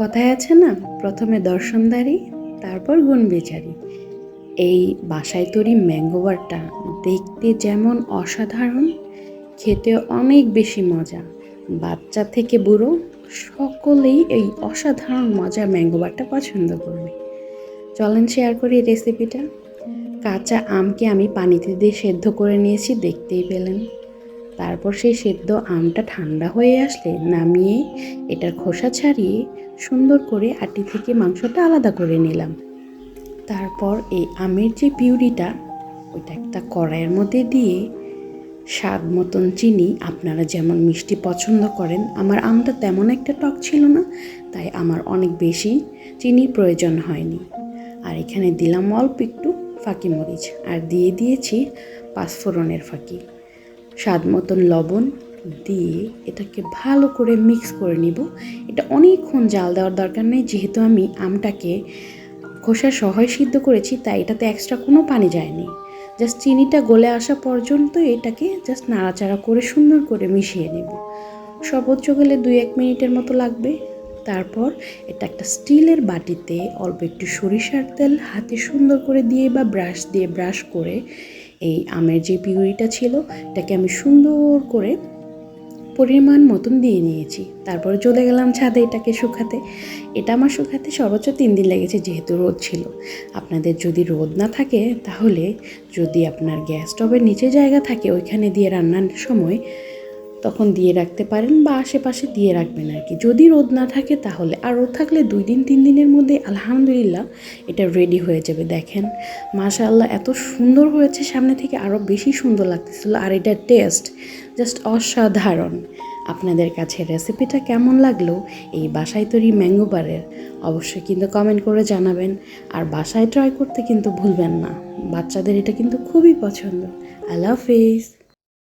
কথায় আছে না, প্রথমে দর্শনদারি, তারপর গুণ বিচারি এই বাসায় তৈরি ম্যাঙ্গোবারটা দেখতে যেমন অসাধারণ, খেতে অনেক বেশি মজা। বাচ্চা থেকে বুড়ো সকলেই এই অসাধারণ মজার ম্যাঙ্গোবারটা পছন্দ করবে। চলেন শেয়ার করি রেসিপিটা কাঁচা আমকে আমি পানিতে দিয়ে সেদ্ধ করে নিয়েছি, দেখতেই পেলেন। তারপর সেই সেদ্ধ আমটা ঠান্ডা হয়ে আসলে নামিয়ে এটার খোসা ছাড়িয়ে সুন্দর করে আটি থেকে মাংসটা আলাদা করে নিলাম। তারপর এই আমের যে পিউরিটা, ওইটা একটা কড়াইয়ের মধ্যে দিয়ে স্বাদ মতন চিনি, আপনারা যেমন মিষ্টি পছন্দ করেন, আমার আমটা তেমন একটা টক ছিল না, তাই আমার অনেক বেশি চিনির প্রয়োজন হয়নি। আর এখানে দিলাম অল্প একটু ফাঁকি মরিচ, আর দিয়ে দিয়েছি পাঁচফোড়নের ফাঁকি। স্বাদ মতন লবণ দিয়ে এটাকে ভালো করে মিক্স করে নিব। এটা অনেকক্ষণ জাল দেওয়ার দরকার নেই, যেহেতু আমি আমটাকে খোসা সহই সিদ্ধ করেছি, তাই এটাতে এক্সট্রা কোনো পানি যায়নি। জাস্ট চিনিটা গলে আসা পর্যন্ত এটাকে জাস্ট নাড়াচাড়া করে সুন্দর করে মিশিয়ে নেব। সর্বোচ্চ গেলে দুই এক মিনিটের মতো লাগবে। তারপর এটা একটা স্টিলের বাটিতে অল্প একটু সরিষার তেল হাতে সুন্দর করে দিয়ে বা ব্রাশ দিয়ে ব্রাশ করে এই আমের যে পিউরিটা ছিল, এটাকে আমি সুন্দর করে পরিমাণ মতন দিয়ে নিয়েছি। তারপর চলে গেলাম ছাদে এটাকে শুকাতে। এটা আমার শুকাতে সর্বোচ্চ তিন দিন লেগেছে যেহেতু রোদ ছিল। আপনাদের যদি রোদ না থাকে, তাহলে যদি আপনার গ্যাস স্টোভের নিচে জায়গা থাকে, ওইখানে দিয়ে রান্নার সময় তখন দিয়ে রাখতে পারেন বা আশেপাশে দিয়ে রাখবেন আর কি। যদি রোদ না থাকে তাহলে। আর রোদ থাকলে দুই দিন, তিন দিনের মধ্যে আলহামদুলিল্লাহ এটা রেডি হয়ে যাবে, দেখেন। মাশাআল্লাহ, এত সুন্দর হয়েছে সামনে থেকে আরও বেশি সুন্দর লাগতেছিল। আর এটা টেস্ট জাস্ট অসাধারণ। আপনাদের কাছে রেসিপিটা কেমন লাগল? এই বাসায় তৈরি ম্যাঙ্গো বারের অবশ্যই কিন্তু কমেন্ট করে জানাবেন। আর বাসায় ট্রাই করতে কিন্তু ভুলবেন না। বাচ্চাদের এটা কিন্তু খুবই পছন্দ। আল্লাহ হাফিজ।